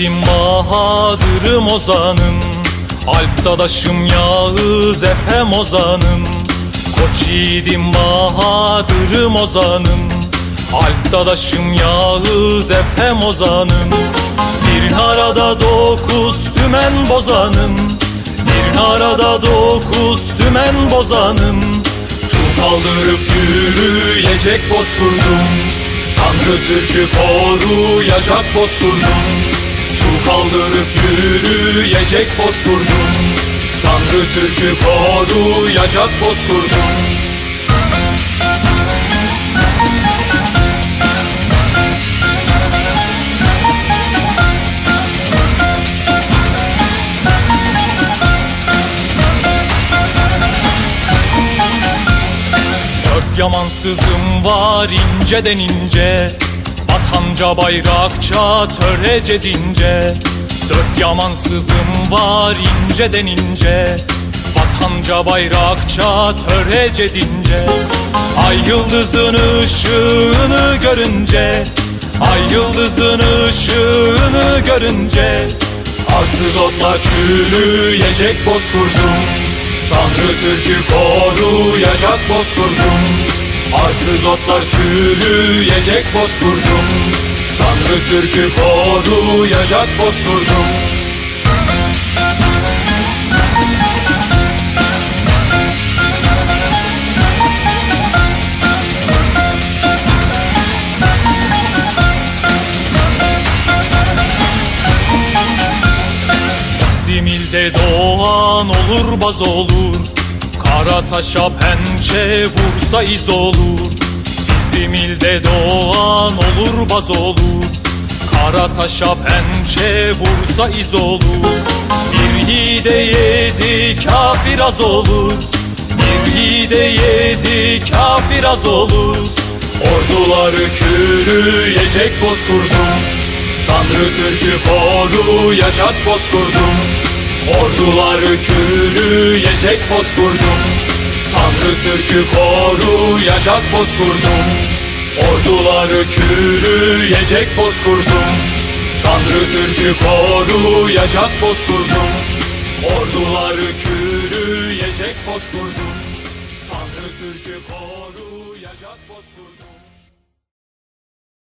Bahadır'ım ozanım. Alp dadaşım Yağız Efem ozanım. Koç yiğidim Bahadır'ım ozanım. Alp dadaşım Yağız Efem ozanım. Bir arada dokuz tümen bozanım. Bir arada dokuz tümen bozanım. Su kaldırıp yürüyecek bozkurdum. Tanrı Türk'ü koruyacak bozkurdum Su kaldırıp yürüyecek bozkurdum. Tanrı Türk'ü koruyacak bozkurdum. Dört yamansızım var inceden ince Vatanca bayrakça törece dince. Dört yamansızım var inceden ince. Vatanca bayrakça törece dince. Ay yıldızın ışığını görünce Ay yıldızın ışığını görünce. Arsız otlar çürüyecek bozkurdum. Tanrı Türk'ü koruyacak bozkurdum Arsız otlar çürüyecek bozkurdum. Tanrı Türk'ü koruyacak bozkurdum. Bizim ilde doğan olur baz olur Kara taşa pençe vursa iz olur. Bizim ilde doğan olur baz olur. Kara taşa pençe vursa iz olur. Bir yiğide yedi kafir az olur. Bir yiğide yedi kafir az olur. Orduları kürüyecek bozkurdum. Tanrı Türk'ü koruyacak bozkurdum Orduları kürüyecek bozkurdum. Tanrı Türk'ü koruyacak bozkurdum. Orduları kürüyecek bozkurdum. Tanrı Türk'ü koruyacak bozkurdum. Orduları kürüyecek bozkurdum. Tanrı Türk'ü koruyacak bozkurdum